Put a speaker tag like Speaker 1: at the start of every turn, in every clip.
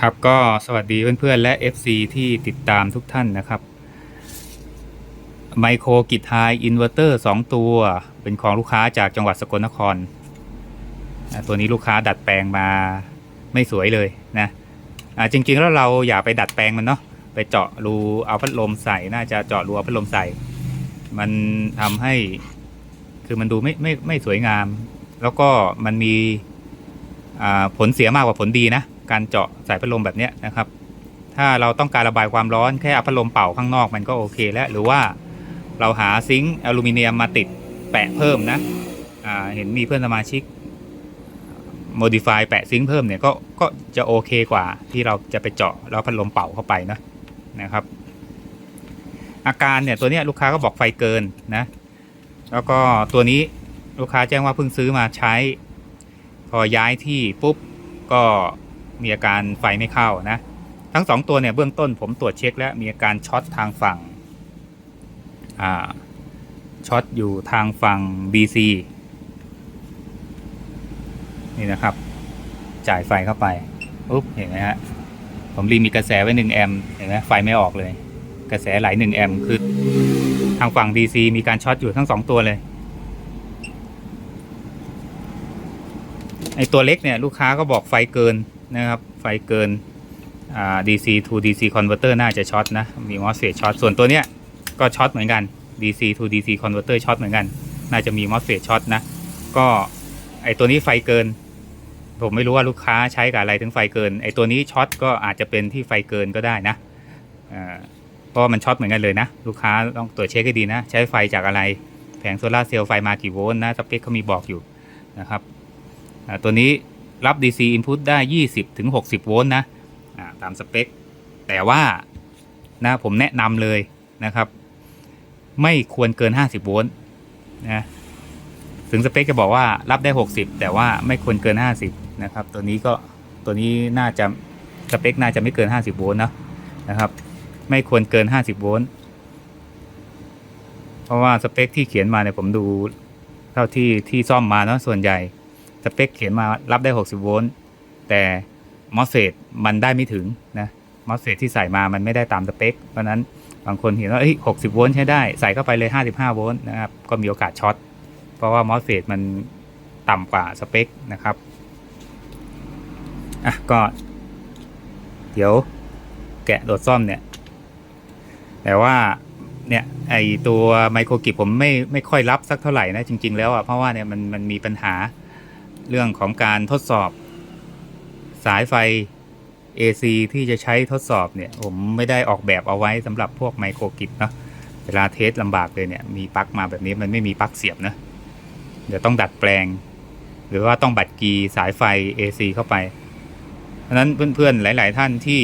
Speaker 1: ครับก็สวัสดีเพื่อนๆ และ FC ที่ติดตามทุกท่านนะครับไมโครกิทไฮอินเวอร์เตอร์2ตัว เป็นของลูกค้าจากจังหวัดสกลนคร ตัวนี้ลูกค้าดัดแปลงมาไม่สวยเลยนะอ่าจริงๆแล้วเราอย่าไปดัดแปลงมันเนาะไปเจาะรูเอาพัดลมใส่น่าจะเจาะรูเอาพัดลมใส่ มันทำให้คือมันดูไม่ไม่ไม่สวยงาม แล้วก็มันมีผลเสียมากกว่าผลดีนะ การเจาะสายพัดลมแบบนี้นะครับ ถ้าเราต้องการระบายความร้อนแค่เอาพัดลมเป่าข้างนอกมันก็โอเคแล้ว หรือว่าเราหาซิงค์อลูมิเนียมมาติดแปะเพิ่มนะเห็นมีเพื่อนสมาชิก modify แปะซิงค์เพิ่มเนี่ยก็ก็จะโอเคกว่าที่เราจะไปเจาะแล้วพัดลมเป่าเข้าไปนะนะครับ อาการเนี่ยตัวนี้ลูกค้าก็บอกไฟเกินนะ แล้วก็ตัวนี้ลูกค้าแจ้งว่าเพิ่งซื้อมาใช้ พอย้ายที่ปุ๊บก็ มีอาการไฟไม่เข้านะทั้งสองตัวเนี่ยเบื้องต้นผมตรวจเช็คแล้วมีอาการช็อตทางฝั่งช็อตอยู่ทางฝั่ง DC นี่นะครับ จ่ายไฟเข้าไปปุ๊บเห็นไหมฮะผมรีมีกระแสไว้ 1 แอมป์เห็นไหมไฟไม่ออกเลย กระแสไหล 1 แอมป์คือทางฝั่ง DC มีการช็อตอยู่ทั้งสองตัวเลย ไอตัวเล็กเนี่ยลูกค้าก็บอกไฟเกินนะครับ ไฟเกินอ่า DC to DC converter น่าจะช็อตนะ มี MOSFET ช็อต ส่วนตัวเนี้ยก็ช็อตเหมือนกัน DC to DC converter ช็อตเหมือนกัน น่าจะมี MOSFET ช็อตนะ ก็ไอตัวนี้ไฟเกิน ผมไม่รู้ว่าลูกค้าใช้กับอะไรถึงไฟเกิน ไอตัวนี้ช็อตก็อาจจะเป็นที่ไฟเกินก็ได้นะเพราะมันช็อตเหมือนกันเลยนะ ลูกค้าต้องตรวจเช็คให้ดีนะ ใช้ไฟจากอะไร แผงโซลาเซลล์ไฟมากี่โวลต์นะ สเปคเขามีบอกอยู่นะครับ ตัวนี้รับ DC input ได้ 20ถึง60 โวลต์นะตามสเปค แต่ว่านะผมแนะนำเลยนะครับ ไม่ควรเกิน 50 โวลต์นะถึงสเปคจะบอกว่ารับได้ 60 แต่ว่าไม่ควรเกิน 50 นะครับ ตัวนี้ก็ตัวนี้น่าจะสเปคน่าจะไม่เกิน 50 โวลต์นะนะครับ ไม่ควรเกิน 50 โวลต์เพราะว่าสเปคที่เขียนมาเนี่ยผมดูเท่าที่ที่ซ่อมมาเนาะส่วนใหญ่ สเปคเขียนมารับได้ 60 โวลต์ แต่มอสเฟตมันได้ไม่ถึงนะมอสเฟตที่ใส่มามันไม่ได้ตามสเปค เพราะนั้นบางคนเห็นว่าเอ้ย60 โวลต์ใช้ได้ ใส่เข้าไปเลย 55 โวลต์นะครับ ก็มีโอกาสช็อต เพราะว่ามอสเฟตมันต่ำกว่าสเปคนะครับ อะ ก็ เดี๋ยวแกะโดดซ่อมเนี่ย แต่ว่าเนี่ยไอตัวไมโครกิบผมไม่ไม่ค่อยรับสักเท่าไหร่นะจริง ๆ แล้วอะเพราะว่าเนี่ยมันมันมีปัญหา เรื่องของการทดสอบ สายไฟ AC ที่จะใช้ทดสอบเนี่ย ผมไม่ได้ออกแบบเอาไว้สำหรับพวกไมโครกิจเนาะเวลาเทสลำบากเลยเนี่ย มีปลั๊กมาแบบนี้มันไม่มีปลั๊กเสียบนะเดี๋ยวต้องดัดแปลง หรือว่าต้องบัดกีสายไฟ AC เข้าไป เพราะนั้นเพื่อนๆหลาย ๆ ท่านที่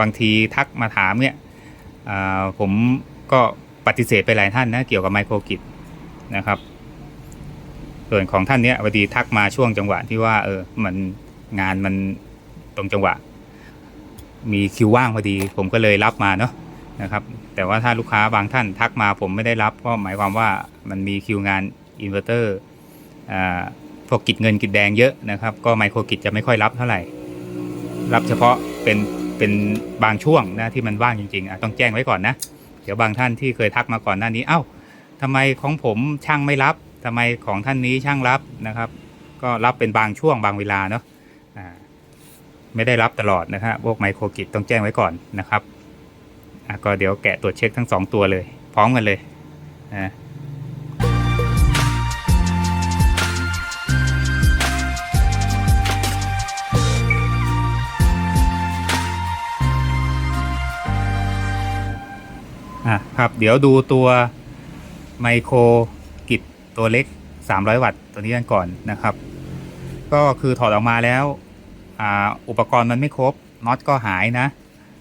Speaker 1: บางทีทักมาถามเนี่ยผมก็ปฏิเสธไปหลายท่านนะเกี่ยวกับไมโครกิจนะครับ ส่วนของท่านเนี้ยพอดีทักมาช่วงจังหวะที่ว่า เออ มันงานมันตรงจังหวะ มีคิวว่างพอดี ผมก็เลยรับมาเนาะนะครับ แต่ว่าถ้าลูกค้าบางท่านทักมาผมไม่ได้รับก็หมายความว่ามันมีคิวงานอินเวอร์เตอร์อ่าพวกกิจเงินกิจแดงเยอะนะครับ ก็ไมโครกิจจะไม่ค่อยรับเท่าไหร่ รับเฉพาะเป็นเป็นบางช่วงนะที่มันว่างจริงๆต้องแจ้งไว้ก่อนนะ เดี๋ยวบางท่านที่เคยทักมาก่อนหน้านี้ เอ้าทำไมของผมช่างไม่รับ ทำไมของท่านนี้ช่างรับนะครับ ก็รับเป็นบางช่วงบางเวลาเนาะไม่ได้รับตลอดนะครับพวกไมโครกิจต้องแจ้งไว้ก่อนนะครับก็เดี๋ยวแกะตรวจเช็คทั้งสองตัวเลย พร้อมกันเลยอ่าอะครับ เดี๋ยวดูตัวไมโคร ตัวเล็ก 300 วัตต์ตัวนี้กันก่อนนะครับ ก็คือถอดออกมาแล้วออุปกรณ์มันไม่ครบน็อตก็หายนะ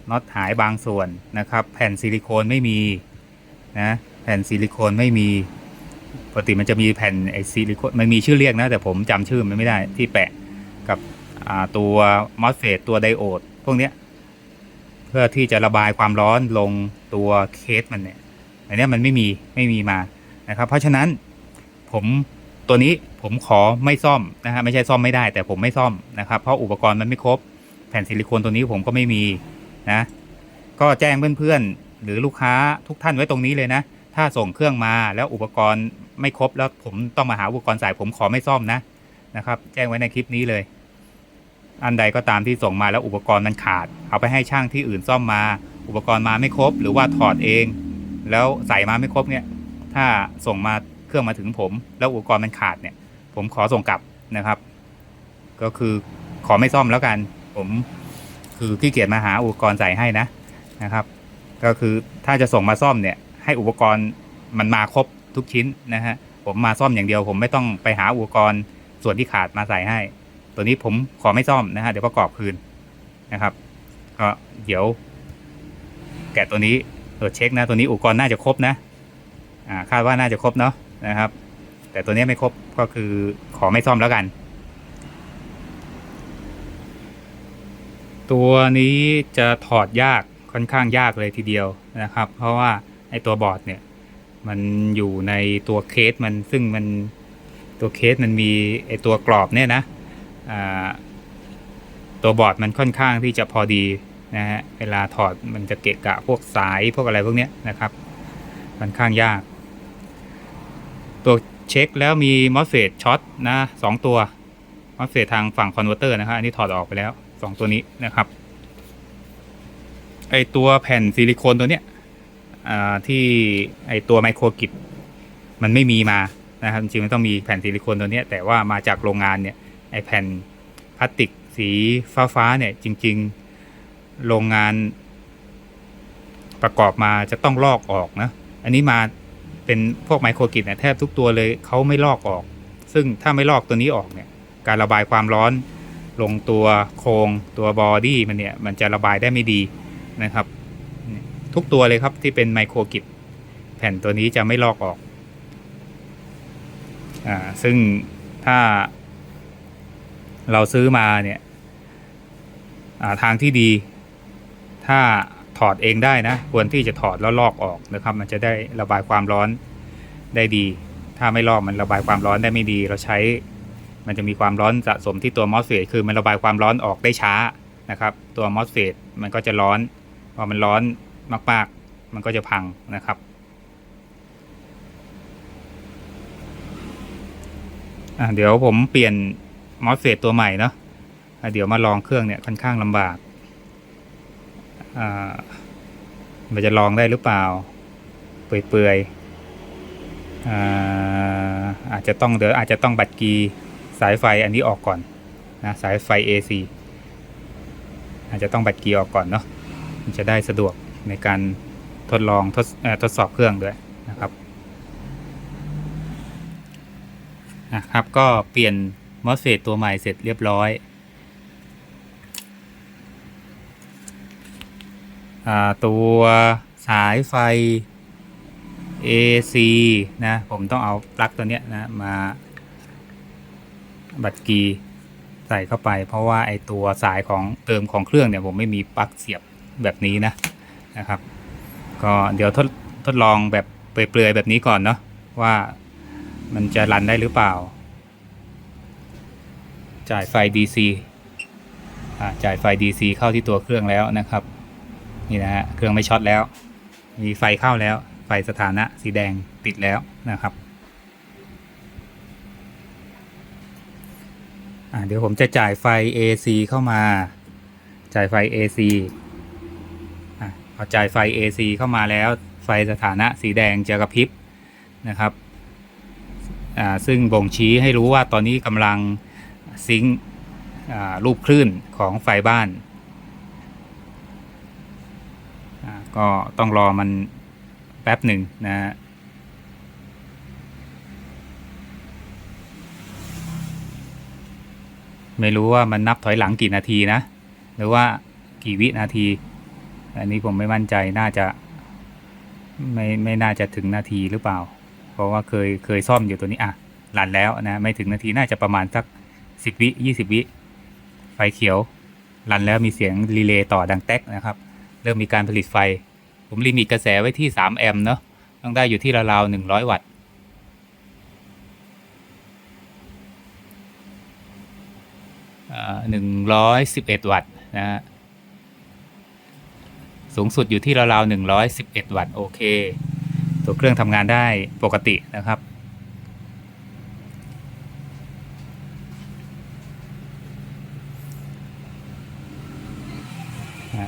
Speaker 1: น็อตหายบางส่วนนะครับ แผ่นซิลิโคนไม่มีนะแผ่นซิลิโคนไม่มีปกติมันจะมีแผ่นไอซิลิโคนมันมีชื่อเรียกนะ แต่ผมจำชื่อมันไม่ได้ที่แปะกับตัวมอสเฟตตัวไดโอดพวกเนี้ยเพื่อที่จะระบายความร้อนลงตัวเคสมันเนี่ยอันนี้มันไม่มีไม่มีมานะครับ เพราะฉะนั้น ผมตัวนี้ผมขอไม่ซ่อมนะฮะไม่ใช่ซ่อมไม่ได้แต่ผมไม่ซ่อมนะครับ เพราะอุปกรณ์มันไม่ครบ แผ่นซิลิโคนตัวนี้ผมก็ไม่มีนะ ก็แจ้งเพื่อนๆ หรือลูกค้าทุกท่านไว้ตรงนี้เลยนะ ถ้าส่งเครื่องมาแล้วอุปกรณ์ไม่ครบแล้วผมต้องมาหาอุปกรณ์ใส่ผมขอไม่ซ่อมนะนะครับ แจ้งไว้ในคลิปนี้เลย อันใดก็ตามที่ส่งมาแล้วอุปกรณ์มันขาด เอาไปให้ช่างที่อื่นซ่อมมา อุปกรณ์มาไม่ครบ หรือว่าถอดเอง แล้วใส่มาไม่ครบเนี่ย ถ้าส่งมา เครื่องมาถึงผม แล้วอุปกรณ์มันขาดเนี่ย ผมขอส่งกลับนะครับ ก็คือขอไม่ซ่อมแล้วกัน ผมคือขี้เกียจมาหาอุปกรณ์ใส่ให้นะนะครับ ก็คือถ้าจะส่งมาซ่อมเนี่ย ให้อุปกรณ์มันมาครบทุกชิ้นนะฮะผมมาซ่อมอย่างเดียว ผมไม่ต้องไปหาอุปกรณ์ส่วนที่ขาดมาใส่ให้ ตัวนี้ผมขอไม่ซ่อมนะฮะเดี๋ยวประกอบคืนนะครับก็เดี๋ยว แกะตัวนี้ตรวจเช็คนะตัวนี้อุปกรณ์น่าจะครบนะอ่าคาดว่าน่าจะครบเนาะ นะครับ แต่ตัวนี้ไม่ครบก็คือขอไม่ซ่อมแล้วกัน ตัวนี้จะถอดยากค่อนข้างยากเลยทีเดียวนะครับ เพราะว่าไอตัวบอร์ดเนี่ยมันอยู่ในตัวเคสมันซึ่งมันตัวเคสมันมีไอตัวกรอบเนี่ยนะตัวบอร์ดมันค่อนข้างที่จะพอดีนะฮะเวลาถอดมันจะเกะกะพวกสายพวกอะไรพวกเนี้ยนะครับค่อนข้างยาก เช็คแล้วมีมอสเฟตช็อตนะสองตัวมอสเฟตทางฝั่งคอนเวอร์เตอร์นะครับอันนี้ถอดออกไปแล้วสองตัวนี้นะครับไอตัวแผ่นซิลิโคนตัวเนี้ยอ่าที่ไอตัวไมโครกิดมันไม่มีมานะครับจริงๆมันต้องมีแผ่นซิลิโคนตัวเนี้ยแต่ว่ามาจากโรงงานเนี่ยไอแผ่นพลาสติกสีฟ้าๆเนี่ยจริง ๆ โรงงานประกอบมาจะต้องลอกออกนะ อันนี้มา เป็นพวกไมโครกิดเนี่ยแทบทุกตัวเลยเขาไม่ลอกออก ซึ่งถ้าไม่ลอกตัวนี้ออกเนี่ยการระบายความร้อนลงตัวโครงตัวบอดี้มันเนี่ยมันจะระบายได้ไม่ดีนะครับ ทุกตัวเลยครับที่เป็นไมโครกิดแผ่นตัวนี้จะไม่ลอกออกอ่าซึ่งถ้าเราซื้อมาเนี่ยทางที่ดีถ้า ถอดเองได้นะ ควรที่จะถอดแล้วลอกออกนะครับ มันจะได้ระบายความร้อนได้ดี ถ้าไม่ลอกมันระบายความร้อนได้ไม่ดี เราใช้มันจะมีความร้อนสะสมที่ตัวมอสเฟตคือมันระบายความร้อนออกได้ช้านะครับ ตัวมอสเฟตมันก็จะร้อน พอมันร้อนมากๆ มันก็จะพังนะครับเดี๋ยวผมเปลี่ยนมอสเฟตตัวใหม่เนาะอะเดี๋ยวมาลองเครื่องเนี่ยค่อนข้างลำบาก มันจะลองได้หรือเปล่า เปื่อยๆอาจจะต้องเดี๋ยวอาจจะต้องบัดกีสายไฟอันนี้ออกก่อนนะสายไฟ AC อาจจะต้องบัดกีออกก่อนเนาะมันจะได้สะดวกในการทดลองทดอทดสอบเครื่องด้วยนะครับนะครับก็เปลี่ยนมอสเฟตตัวใหม่เสร็จเรียบร้อยอ่า ตัวสายไฟ AC นะ ผมต้องเอาปลั๊กตัวเนี้ยนะ มาบัดกีใส่เข้าไป เพราะว่าไอตัวสายของเติมของเครื่องเนี่ย ผมไม่มีปลั๊กเสียบแบบนี้นะนะครับ ก็เดี๋ยวทดทดลองแบบเปลือยๆแบบนี้ก่อนเนาะว่ามันจะรันได้หรือเปล่า จ่ายไฟ DC อ่าจ่ายไฟ DC เข้าที่ตัวเครื่องแล้วนะครับ นี่นะฮะเครื่องไม่ช็อตแล้ว มีไฟเข้าแล้ว ไฟสถานะสีแดงติดแล้วนะครับอ่าเดี๋ยวผมจะจ่ายไฟ AC เข้ามา จ่ายไฟ AC อะพอจ่ายไฟ AC เข้ามาแล้ว ไฟสถานะสีแดงจะกระพริบนะครับอ่าซึ่งบ่งชี้ให้รู้ว่าตอนนี้กำลังซิงค์อ่ารูปคลื่นของไฟบ้าน อ่า ก็ต้องรอมันแป๊บหนึ่งนะฮะไม่รู้ว่ามันนับถอยหลังกี่นาทีนะ หรือว่ากี่วินาที อันนี้ผมไม่มั่นใจน่าจะ ไม่ไม่น่าจะถึงนาทีหรือเปล่า เพราะว่าเคยเคยซ่อมอยู่ตัวนี้อะรันแล้วนะไม่ถึงนาทีน่าจะประมาณสักสิบวิยี่สิบวิไฟเขียวรันแล้วมีเสียงรีเลย์ต่อดังแต๊กนะครับ เริ่มมีการผลิตไฟ ผมลิมิตกระแสไว้ที่ 3 แอมป์เนาะต้องได้อยู่ที่ราวๆ100 วัตต์ หนึ่งร้อยสิบเอ็ดวัตต์นะฮะ สูงสุดอยู่ที่ราวๆ111วัตต์ โอเค ตัวเครื่องทำงานได้ปกตินะครับ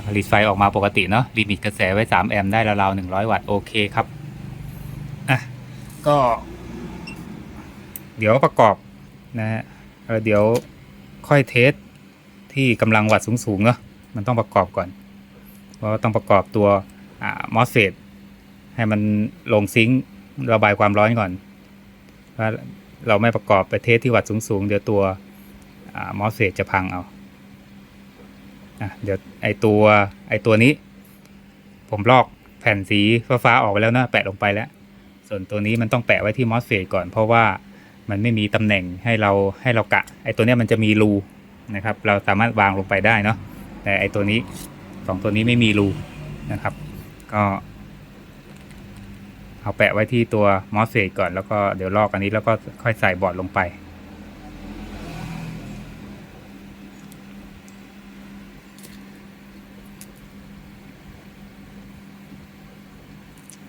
Speaker 1: ผลิตไฟออกมาปกติเนาะลิมิตกระแสไว้ 3 แอมป์ได้ราวๆ100 วัตต์ โอเคครับอะก็ เดี๋ยวประกอบนะฮะเดี๋ยวค่อยเทสที่กำลังวัตต์สูงๆเนาะมันต้องประกอบก่อนเพราะต้องประกอบตัวมอสเฟตให้มันลงซิงค์ระบายความร้อนก่อนถ้าเราไม่ประกอบไปเทสที่วัตต์สูงๆ เดี๋ยวตัวมอสเฟตจะพังเอา อะเดี๋ยวไอตัวไอตัวนี้ ผมลอกแผ่นสีฟ้าๆออกไปแล้วนะแปะลงไปแล้ว ส่วนตัวนี้มันต้องแปะไว้ที่มอสเฟตก่อนเพราะว่ามันไม่มีตำแหน่งให้เราให้เรากะ ไอตัวนี้มันจะมีรูนะครับ เราสามารถวางลงไปได้เนาะแต่ไอตัวนี้สองตัวนี้ไม่มีรูนะครับ ก็เอาแปะไว้ที่ตัวมอสเฟตก่อนแล้วก็เดี๋ยวลอกอันนี้แล้วก็ค่อยใส่บอร์ดลงไป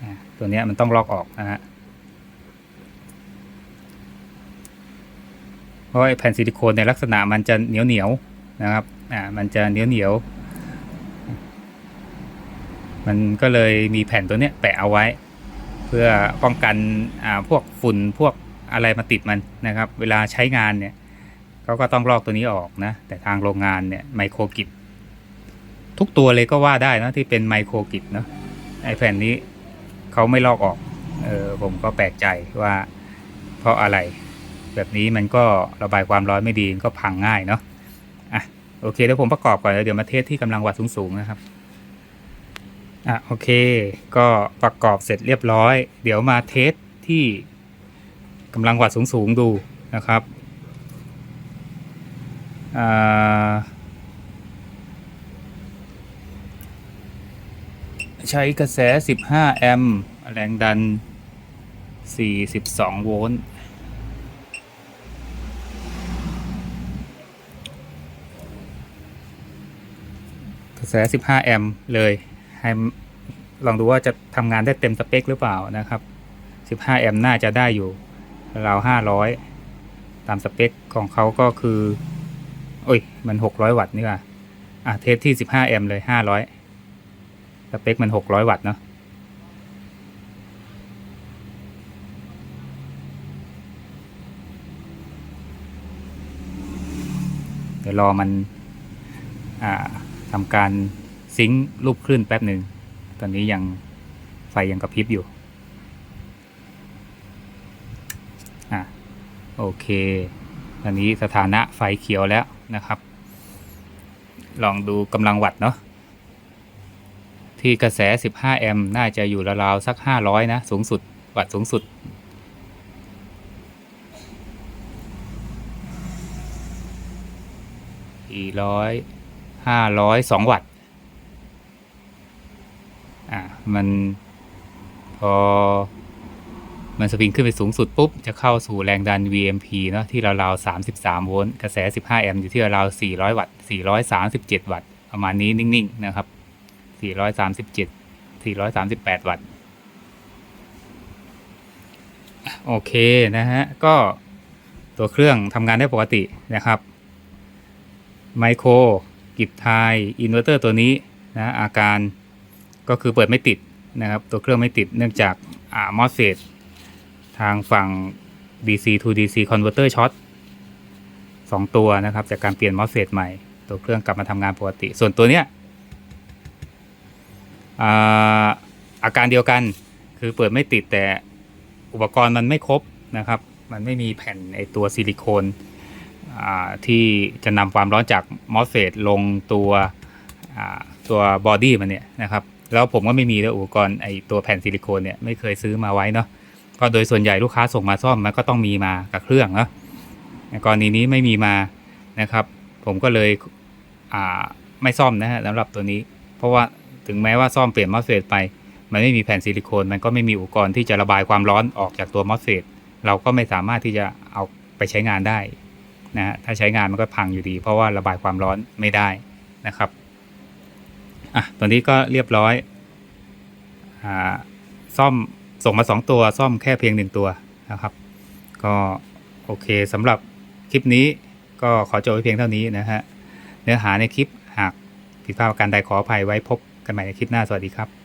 Speaker 1: อะ ตัวนี้มันต้องลอกออกนะฮะเพราะแผ่นซิลิโคนในลักษณะมันจะเหนียวเหนียวนะครับอ่ามันจะเหนียวเหนียวมันก็เลยมีแผ่นตัวเนี้ยแปะเอาไว้ เพื่อป้องกันอ่าพวกฝุ่นพวกอะไรมาติดมันนะครับ เวลาใช้งานเนี่ยเขาก็ต้องลอกตัวนี้ออกนะ แต่ทางโรงงานเนี่ยไมโครกิจทุกตัวเลยก็ว่าได้นะที่เป็นไมโครกิจเนาะไอ้แผ่นนี้ เขาไม่ลอกออก เออผมก็แปลกใจว่า เพราะอะไร แบบนี้มันก็ระบายความร้อนไม่ดีก็พังง่ายเนาะอะโอเคเดี๋ยวผมประกอบก่อนแล้วเดี๋ยวมาเทสที่กำลังวัดสูงๆนะครับอะโอเค ก็ประกอบเสร็จเรียบร้อย เดี๋ยวมาเทสที่กำลังวัดสูงๆดูนะครับอ่า ใช้กระแส 15 แอมป์แรงดัน 42 โวลต์กระแส 15 แอมป์เลยให้ลองดูว่าจะทำงานได้เต็มสเปคหรือเปล่านะครับ 15 แอมป์น่าจะได้อยู่ราว500 ตามสเปคของเขาก็คือ โอ้ย มัน 600 วัตต์นี่ว่าอะ เทสที่ 15 แอมป์เลย 500 เปคมัน600วัตต์เนาะเดี๋ยวรอมันทำการซิงค์รูปคลื่นแป๊บหนึ่ง ตอนนี้ยังไฟยังกระพริบอยู่อะโอเค ตอนนี้สถานะไฟเขียวแล้วนะครับ ลองดูกำลังวัตต์เนาะ ที่กระแส 15 แอมป์น่าจะอยู่ราวๆสัก 500 นะ สูงสุด วัตต์สูงสุด สี่ร้อยห้าร้อยสองวัตต์ อ่ามันพอ มันสวิงขึ้นไปสูงสุดปุ๊บ จะเข้าสู่แรงดัน VMP เนาะที่ราวๆ33 โวลต์ กระแส 15 แอมป์อยู่ที่ราวๆ400 วัตต์ 437 วัตต์ ประมาณนี้นิ่ง ๆ นะครับ 437 438 วัตต์ โอเคนะฮะ ก็ตัวเครื่องทำงานได้ปกตินะครับ ไมโครกิบไทยอินเวอร์เตอร์ตัวนี้นะอาการก็คือเปิดไม่ติดนะครับ ตัวเครื่องไม่ติดเนื่องจากอ่ามอสเฟตทางฝั่ง DC to DC converter ช็อตสองตัวนะครับ จากการเปลี่ยนมอสเฟตใหม่ ตัวเครื่องกลับมาทำงานปกติ ส่วนตัวเนี้ย อาอาการเดียวกัน คือเปิดไม่ติดแต่อุปกรณ์มันไม่ครบนะครับ มันไม่มีแผ่นไอตัวซิลิโคนที่จะนำความร้อนจากมอสเฟตลงตัวตัวบอดี้มันเนี่ยนะครับ แล้วผมก็ไม่มีด้วอุปกรณ์ไอตัวแผ่นซิลิโคนเนี่ยไม่เคยซื้อมาไว้เนาะก็โดยส่วนใหญ่ลูกค้าส่งมาซ่อมมันก็ต้องมีมากับเครื่องเนาะในกรณีนี้ไม่มีมานะครับ ผมก็เลยไม่ซ่อมนะฮะสำหรับตัวนี้ เพราะว่า ถึงแม้ว่าซ่อมเปลี่ยนมอสเฟตไป มันไม่มีแผ่นซิลิโคนมันก็ไม่มีอุปกรณ์ที่จะระบายความร้อนออกจากตัวมอสเฟตเราก็ไม่สามารถที่จะเอาไปใช้งานได้นะฮะถ้าใช้งานมันก็พังอยู่ดี เพราะว่าระบายความร้อนไม่ได้นะครับอะตัวนี้ก็เรียบร้อยอ่าซ่อมส่งมาสองตัวซ่อมแค่เพียงหนึ่งตัวนะครับ ก็โอเคสำหรับคลิปนี้ก็ขอจบไว้เพียงเท่านี้นะฮะเนื้อหาในคลิปหากผิดพลาดประการใดขออภัยไว้พบ กันใหม่ในคลิปหน้าสวัสดีครับ